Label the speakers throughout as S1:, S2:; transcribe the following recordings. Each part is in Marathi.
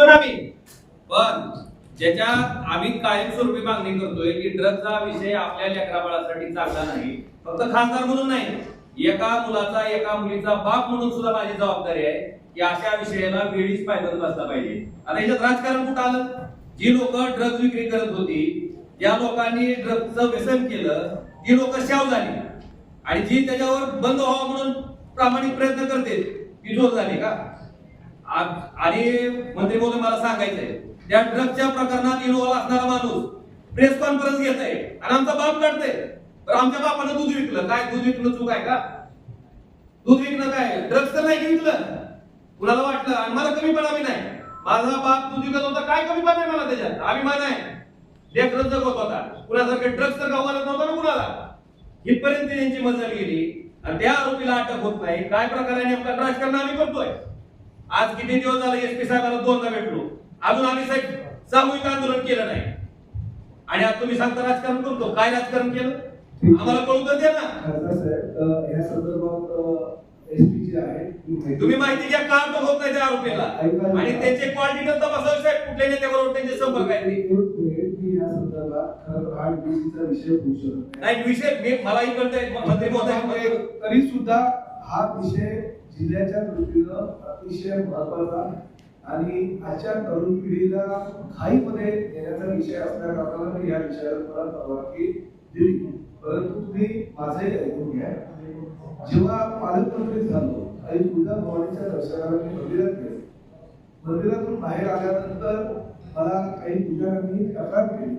S1: चुकतो ना मी
S2: पण ज्याच्या आम्ही कायमस्वरूपी मागणी करतोय की ड्रगचा विषय आपल्या लेकराबाळासाठी चांगला नाही. फक्त खासदार म्हणून नाही. एका मुलाचा एका मुलीचा बाप म्हणून सुद्धा माझी जबाबदारी आहे की अशा विषयाला वेळीच पायदल असला पाहिजे. आता याच्यात राजकारण कुठं आलं? जी लोक ड्रग्ज विक्री करत होती ज्या लोकांनी ड्रग्जचं व्यसन केलं ती लोक शाव झाली. आणि जी त्याच्यावर बंद व्हावं म्हणून प्रामाणिक प्रयत्न करते ती जोर झाली का? आणि मंत्री महोदय मला सांगायचंय त्या ड्रगच्या प्रकरणात इन्व्हॉल्व्ह असणारा माणूस प्रेस कॉन्फरन्स घेत आहे आणि आमचा बाप लढतंय तर आमच्या बापानं दूध विकलं. काय दूध विकणं चूक आहे का? दूध विकणं काय? ड्रग्स तर नाही विकलं. कुणाला वाटलं? आणि मला कमीपणा आम्ही नाही. माझा बाप दूध विकत होता. काय कमीपणा नाही मला त्याच्यात? अभिमान आहे. लेकर जगत होता. कुणासारखे ड्रग्स तर गावाला नव्हता ना कुणाला? इथपर्यंत यांची मजल गेली. आणि त्या आरोपीला अटक होत नाही. काय प्रकारे नेमका राजकारण आम्ही करतोय? आज किती दिवस झाले एस पी साहेबांना दोनदा भेटलो? अजून आम्ही साहेब सामूहिक आंदोलन केलं नाही. आणि आज तुम्ही सांगता राजकारण करतो. काय राजकारण केलं? आम्हाला कळू तर द्या ना.
S3: आहे
S2: तुम्ही माहिती घ्या का अटक होत नाही त्या आरोपीला? आणि त्यांचे डिटेल तपासावे साहेब कुठल्या नेत्याबरोबर त्यांचे संपर्क आहेत? ते.
S3: हा शकत. नाही.
S2: विषय मी मलाही कळतंय मंत्री महोदय
S3: तरी सुद्धा हा विषय जिल्ह्याच्या दृष्टीनं अतिशय महत्त्वाचा आणि आजच्या तरुण पिढीला घाईमध्ये येण्याचा विषय असल्या कारणानं या विषयाला मला परवानगी दिली. परंतु तुम्ही माझंही ऐकून घ्या. जेव्हा पालकमंत्री झालो आणि तुझ्या भवानीच्या दर्शनाला मी मंदिरात गेलो. मंदिरातून बाहेर आल्यानंतर मला काही पुजाऱ्यांनी तक्रार केली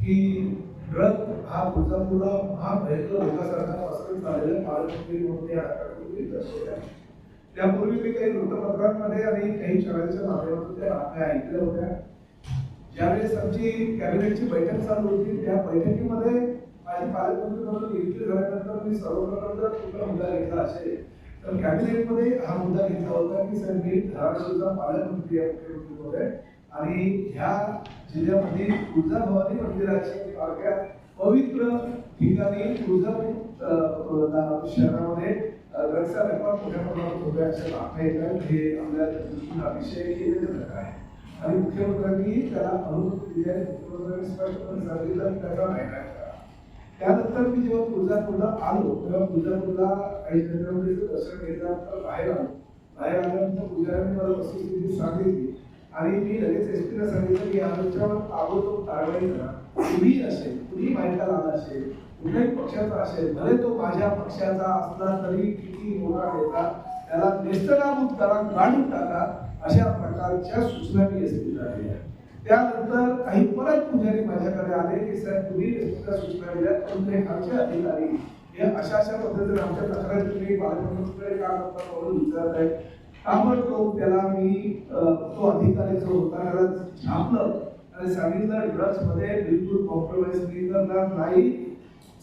S3: की ड्रग हा तुळजापूरला हा भयंकर रोगासारखा वास्तविक झालेला पालकमंत्री म्हणून या तक्रारी दर्शवल्या त्यापूर्वी मी काही वृत्तपत्रांमध्ये आणि काही शाळेच्या माध्यमातून त्या बातम्या ऐकल्या होत्या. ज्यावेळेस आमची कॅबिनेटची बैठक चालू होती त्या बैठकीमध्ये माझी पालकमंत्री म्हणून नियुक्ती झाल्यानंतर मी सर्वप्रथम जर कुठला मुद्दा घेतला असेल तर कॅबिनेटमध्ये हा मुद्दा घेतला होता की सर मी धाराशिवचा पालकमंत्री आहे मुख्यमंत्री होते आणि ह्या जिल्ह्यामध्ये तुळजाभवानी मंदिराची सारख्या पवित्र ठिकाणी तुळजापूर शहरामध्ये अ, ड्रग्सचा व्यापार मोठ्या प्रमाणात होतोय अशा बातम्या येतात. हे आपल्या दृष्टीने अतिशय खेदजनक आहे. आणि मुख्यमंत्र्यांनी त्याला अनुमती दिली आहे मुख्यमंत्र्यांनी स्पष्टपणे सांगितलं की त्याचा नाही करा त्यानंतर मी जेव्हा तुळजापूरला आलो तेव्हा तुळजापूरला काही जनतेमध्ये दर्शन घेतल्यानंतर बाहेर आलो. बाहेर आल्यानंतर पुजाऱ्यांनी मला वस्तुस्थिती सांगितली. आणि मी लगेच एस पीला सांगितलं की आमच्या अगोदर कारवाई करा. कुणी असेल कुणी माहिती आला असेल कुठल्याही पक्षाचा असेल भले तो माझ्या पक्षाचा असला तरी किती मोठा होता त्याला नेस्तनाबूत करा काढून टाका अशा प्रकारच्या सूचना मी एस पीला दिल्या. त्यानंतर काही परत पुजारी माझ्याकडे आले की साहेब तुम्ही एसपीला सूचना दिल्या तुमचे आमचे अधिकारी हे अशा अशा पद्धतीने आमच्या तक्रारी तुम्ही पालकमंत्र्यांकडे का करता म्हणून विचारत आहे ताबडतोब त्याला मी तो अधिकारी जो होता त्याला छापलं आणि सांगितलं ड्रग्समध्ये बिलकुल कॉम्प्रोमाइज मी करणार नाही.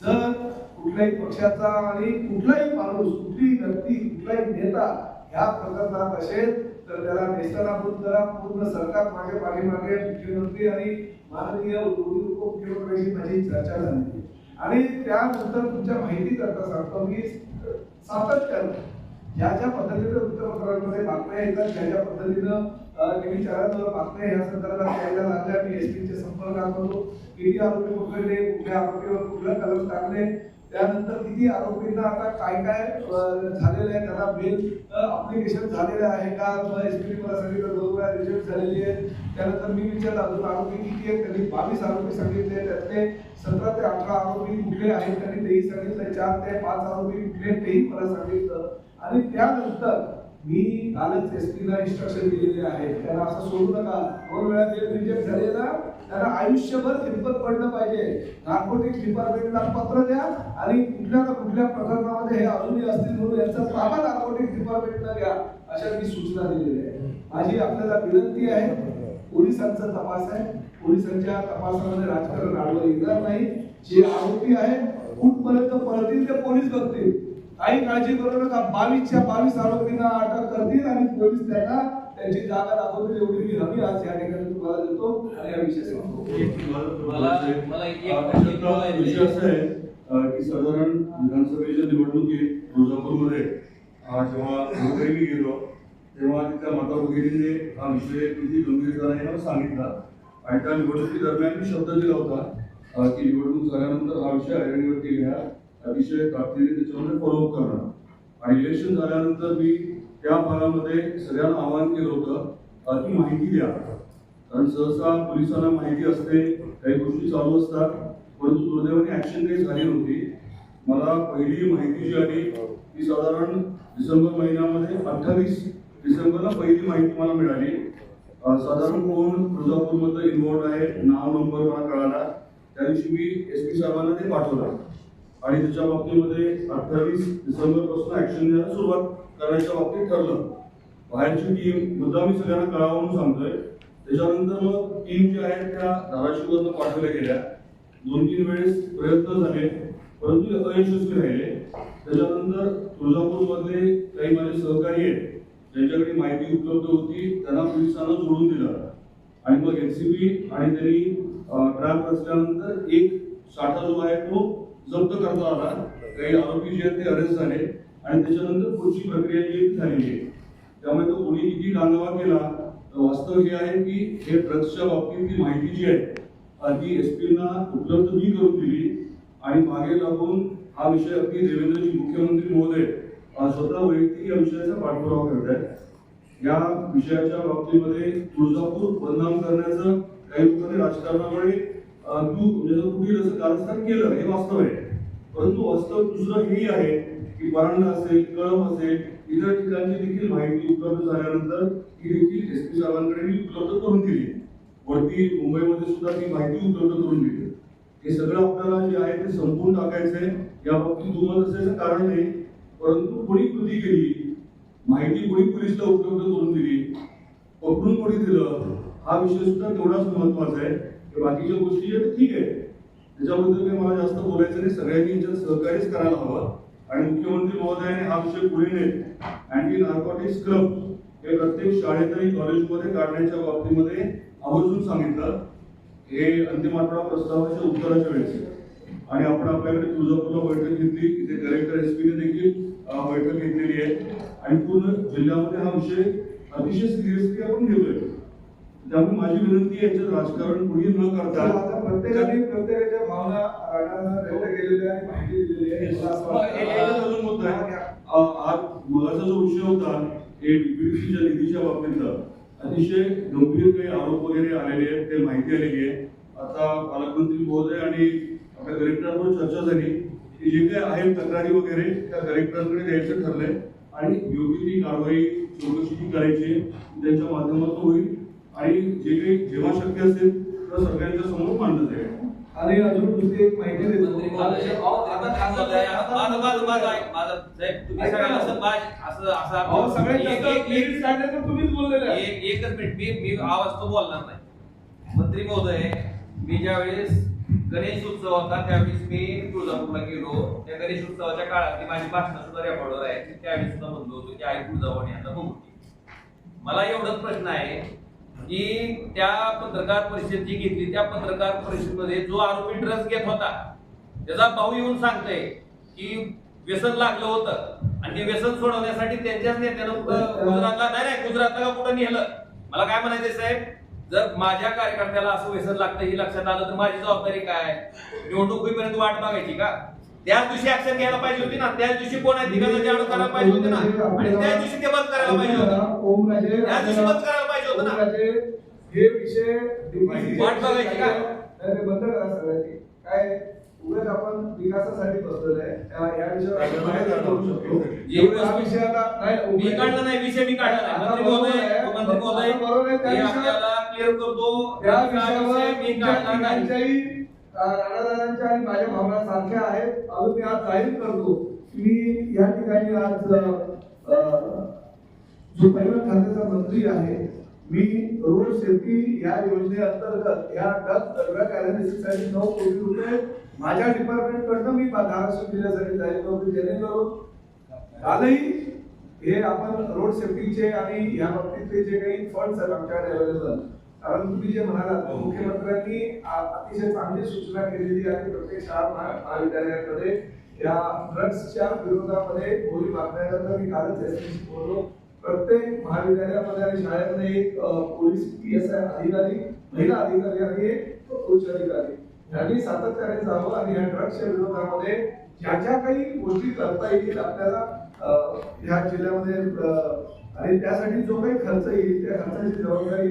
S3: जर कुठल्याही पक्षाचा आणि कुठलाही माणूस कुठलीही व्यक्ती कुठलाही नेता ह्या प्रकरणात असेल तर त्याला नेस्तनाबूत करा. पूर्ण सरकार मागे पाठीमागे मुख्यमंत्री आणि माननीय उपमुख्यमंत्र्यांशी माझी चर्चा झाली. आणि त्यानंतर तुमच्या माहिती करता सांगतो मी सातत्यानं ज्या ज्या पद्धतीने वृत्तपत्रांमध्ये बातम्या येतात ज्या ज्या पद्धतीनं टीव्ही चॅनलवर बातम्या या संदर्भात यायला लागल्या मी पीचे संपर्कात होतो. किती आरोपी पकडले कुठल्या आरोपीवर कुठलं कलम टाकले त्यानंतर किती आरोपींना आता काय काय झालेलं आहे त्यांना बेल अप्लिकेशन झालेलं आहे का? एसपी मला सांगितलं दोन वेळा रिजेक्ट झालेली आहे. त्यानंतर मी विचारलं अजून आरोपी किती आहेत? त्यांनी बावीस आरोपी सांगितले त्यातले सतरा ते अठरा आरोपी कुठले आहेत? त्यांनी तेही सांगितलं चार ते पाच आरोपी कुठले तेही मला सांगितलं. आणि त्यानंतर मी कालच एस टीला इन्स्ट्रक्शन दिलेले आहे. त्याला असं सोडू नका. दोन वेळा जे रिजेक्ट झालेला त्याला आयुष्यभर खिंपत पडलं पाहिजे? नार्कोटिक्स डिपार्टमेंटला पत्र द्या आणि कुठल्या ना कुठल्या प्रकरणामध्ये हे अजूनही असतील म्हणून यांचा ताबा नार्कोटिक्स डिपार्टमेंटला घ्या अशा मी सूचना दिलेल्या आहे माझी आपल्याला विनंती आहे पोलिसांचा तपास आहे. पोलिसांच्या तपासामध्ये राजकारण आडवं येणार नाही. जे आरोपी आहेत कुठपर्यंत पळतील ते पोलीस बघतील. काही काळजी करू नका. बावीसच्या बावीस आरोपींना अटक करतील आणि पोलीस त्यांना त्यांची जागा दाखवतील एवढी मी हमी आज या ठिकाणी तुम्हाला देतो आणि या विषय
S4: विषय
S2: आहे.
S4: असा आहे अं, की साधारण विधानसभेच्या निवडणुकीत तुळजापूरमध्ये जेव्हा मी गेलो
S1: तेव्हा तिथल्या माता भगिनीने हा विषय किती गंभीर झाला हे मला सांगितला. आणि त्या निवडणुकी दरम्यान मी शब्द दिला होता की निवडणूक झाल्यानंतर हा विषय आयरणीवरती घ्या. अतिशय ताकदीने त्याच्यामध्ये फॉलोअप करणार. आणि इलेक्शन झाल्यानंतर मी त्या भागामध्ये सगळ्यांना आवाहन केलं होतं अं, की माहिती द्या. कारण सहसा पोलिसांना माहिती असते काही गोष्टी चालू असतात परंतु दुर्दैवाने ऍक्शन काही झाली नव्हती. मला पहिली माहिती जी आली ती साधारण डिसेंबर महिन्यामध्ये अठ्ठावीस डिसेंबरला पहिली माहिती मला मिळाली. साधारण कोण तुळजापूरमध्ये इन्व्हॉल्ड आहे नाव नंबर मला कळाला. त्या दिवशी मी एस पी साहेबांना ते पाठवलं. आणि त्याच्या बाबतीमध्ये अठ्ठावीस डिसेंबरपासून ऍक्शन घ्यायला सुरुवात करायच्या बाबतीत ठरलं. बाहेरची टीम मुद्दा मी सगळ्यांना कळावं म्हणून सांगतोय. त्याच्यानंतर मग टीम ज्या आहेत त्या धाराशिववरनं पाठवल्या गेल्या. दोन तीन वेळेस प्रयत्न झाले परंतु अयशस्वी राहिले. त्याच्यानंतर तुळजापूर मधले काही माझे सहकारी आहेत ज्यांच्याकडे माहिती उपलब्ध होती त्यांना पोलिसांना जोडून दिलं. आणि मग एनसीबी आणि त्यांनी ट्रॅप रचल्यानंतर एक साठा जो आहे तो जप्त करता आला काही आरोपी जे आहेत ते अरेस्ट झाले आणि त्याच्यानंतर पुढची प्रक्रिया जी झालेली आहे. त्यामुळे तो कोणी किती डांगावा केला तर वास्तव हे आहे की हे ड्रग्सच्या बाबतीतली माहिती जी आहे ती एस पीना उपलब्ध मी करून दिली आणि मागे लागून हा विषय अगदी देवेंद्रजी मुख्यमंत्री महोदय स्वतः वैयक्तिक या विषयाचा पाठपुरावा करत आहेत. या विषयाच्या बाबतीमध्ये तुळजापूर बदनाम करण्याचं काही लोकांनी राजकारणामुळे तू म्हणजे असं कारस्थान केलं हे वास्तव आहे. परंतु वास्तव दुसरं हेही आहे की परांडा असेल कळम असेल इतर ठिकाणची देखील माहिती उपलब्ध झाल्यानंतर ही देखील एस पी साहेबांकडे मी उपलब्ध करून दिली. वरती मुंबईमध्ये सुद्धा ती माहिती उपलब्ध करून दिली. हे सगळं आपल्याला जे आहे ते संपून टाकायचंय या बाबतीत दुमत असायचं कारण नाही. परंतु कोणी कृती केली? माहिती कोणी पोलिसला उपलब्ध करून दिली? पकडून कोणी दिलं? हा विषय सुद्धा तेवढाच महत्त्वाचा आहे. की बाकीच्या गोष्टी ज्या आहेत ठीक आहे. त्याच्याबद्दल काही मला जास्त बोलायचं नाही. सगळ्यांनी याच्यात सहकार्यच करायला हवं. आणि मुख्यमंत्री महोदयाने हा विषय पुढे नेत अँटी नार्कोटिक्स क्लब हे प्रत्येक शाळेत आणि कॉलेजमध्ये काढण्याच्या बाबतीमध्ये आवर्जून सांगितलं. हे अंतिम आठवडा प्रस्तावाच्या उत्तराच्या वेळेस आणि आपण आपल्याकडे तुळजापूरला बैठक घेतली. इथे कलेक्टर एस पीने देखील बैठक घेतलेली आहे. आणि पूर्ण जिल्ह्यामध्ये हा विषय अतिशय सिरियसली आपण घेतोय. त्यामुळे माझी विनंती आहे याच्यात राजकारण कुणी न करता
S3: आता प्रत्येकाने प्रत्येकाच्या भावना व्यक्त केलेल्या आणि माहिती दिलेली आहे.
S1: अजून मुद्दा आज मगाचा जो विषय होता हे डीपीडीसीच्या निधीच्या बाबतीतला अतिशय गंभीर काही आरोप वगैरे आलेले आहेत ते माहिती आलेली आहे. आता पालकमंत्री महोदय आणि आपल्या कलेक्टरवर चर्चा झाली. की जे काही आहे तक्रारी वगैरे त्या कलेक्टरांकडे द्यायचं ठरलंय. आणि योग्य ती कारवाई चौकशी करायची त्यांच्या माध्यमातून होईल. आणि जे काही जेव्हा शक्य असेल तर सगळ्यांच्या समोर मांडलं जाईल
S3: आणि अजून दुसरी एक माहिती
S2: एकच मिनिट मी मी आवाज तो बोलणार नाही. मंत्री महोदय मी ज्यावेळेस गणेश उत्सव होता त्यावेळेस मी तुळजापूरला गेलो. त्या गणेश उत्सवाच्या काळातली माझी भाषणं सुद्धा रेकॉर्डवर आहे. मी त्यावेळेस सुद्धा म्हणलो होतो की आई तुळजाभवानी आता बघू मला एवढाच प्रश्न आहे की त्या पत्रकार परिषद जी घेतली त्या पत्रकार परिषदेमध्ये जो आरोपी ड्रग्ज घेत होता त्याचा भाऊ येऊन सांगतोय की व्यसन लागलं होतं. आणि ते व्यसन सोडवण्यासाठी त्यांच्याच नेत्यानं गुजरातला नाही नाही गुजरातला का कुठं नेलं? मला काय म्हणायचंय साहेब? जर माझ्या कार्यकर्त्याला असं व्यसन लागतं हे लक्षात आलं तर माझी जबाबदारी काय? निवडणूक होईपर्यंत वाट बघायची का? त्याच दिवशी ऍक्शन घ्यायला पाहिजे होती ना त्याच दिवशी कोण आहे तिघांना जाड करायला पाहिजे होते ना आणि त्याच दिवशी ते बंद करायला पाहिजे होतं
S3: ओमराजे
S2: त्या दिवशी बंद करायला पाहिजे होतं ना.
S3: हे विषय
S2: वाट बघायची का?
S3: बंद करा सगळ्यांनी काय उगाच आपण विकासासाठी बसलेलो आहे या विषयावर हा विषय आता नाही
S2: मी काढला नाही विषय मी काढला नाही मंत्री महोदय. मंत्री महोदय
S3: बरोबर आहे. त्या
S2: क्लिअर करतो
S3: त्या विषयावर
S2: विषय मी काढला नाही
S3: राणादारांच्या आणि माझ्या भावना सारख्या आहेत. अजून मी आज जाहीर करतो. मी या ठिकाणी आज जो परिवहन खात्याचा मंत्री आहे मी रोड सेफ्टी या योजनेअंतर्गत या डग दरव्या कार्यालयासाठी नऊ कोटी रुपये माझ्या डिपार्टमेंटकडनं मी धाराशिव जिल्ह्यासाठी जाहीर करतो. जेणेकरून कालही हे आपण रोड सेफ्टीचे आणि या बाबतीतले जे काही फंड्स आहेत आमच्याकडे अवेलेबल कारण तुम्ही जे म्हणालात मुख्यमंत्र्यांनी आ- अतिशय चांगली सूचना केलेली आहे प्रत्येक शाळा महा- महाविद्यालयामध्ये या ड्रग्सच्या विरोधामध्ये मोहीम आखण्याकरता मी कालच एसपीशी बोललो. प्रत्येक महाविद्यालयामध्ये आणि शाळेमध्ये एक पोलीस पी एस आय अधिकारी महिला अधिकारी आणि एक पुरुष अधिकारी. यांनी सातत्याने जावं आणि या ड्रग्सच्या विरोधामध्ये ज्या ज्या काही गोष्टी करता येईल आपल्याला ह्या जिल्ह्यामध्ये आणि त्यासाठी जो काही खर्च येईल त्या खर्चाची जबाबदारी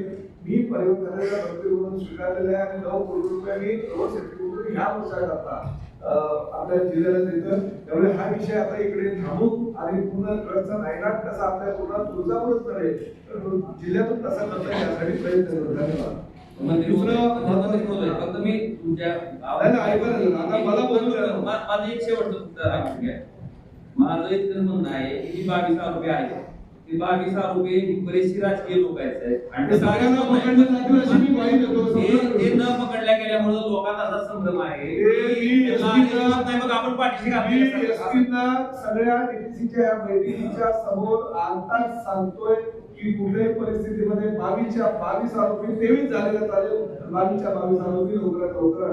S3: मी परिवहन खात्याच्या मंत्री म्हणून स्वीकारलेला आहे. आणि नऊ कोटी रुपये मी रोड सेफ्टी म्हणून ह्या वर्षाकरता आपल्या जिल्ह्याला देतं. त्यामुळे हा विषय आता इकडे थांबून आणि पूर्ण ट्रकचा नायनाट कसा आपल्या पूर्ण तुळजापूरच नव्हे तर जिल्ह्यातून कसा करता यासाठी प्रयत्न करू. धन्यवाद.
S2: मंत्री
S3: दुसरं
S2: महोदय, मंत्री महोदय, फक्त मी तुमच्या
S3: नाही, नाही, ऐका ना, आता मला बोलू द्या.
S2: मा- माझं एक शेवटचं माझं इतकं म्हणणं आहे की बावीस रुपये आहे. बावीस ही बरेचशी राजकीय लोक आहेत. आणि ते
S3: सगळ्यांना पकडण्यासाठी अशी मी ग्वाही देतो.
S2: हे- हे न पकडल्या गेल्यामुळे लोकांना असा संभ्रम आहे.
S3: हे
S2: मग आपण पाठीशी
S3: सगळ्या डीपीसीच्या या बैठकीच्या समोर आताच सांगतोय की कुठल्याही परिस्थितीमध्ये बावीसच्या बावीस आरोपी तेवीस झालेले चालेल बावीसच्या बावीस आरोपी लवकरात लवकर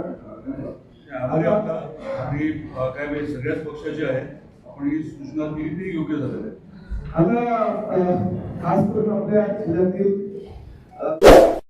S1: काय म्हणजे सगळ्याच पक्षाचे आहे आपण ही सूचना दिली ती योग्य झालेलं आहे
S3: आता अ, खास करून आपल्या जिल्ह्यातील अ,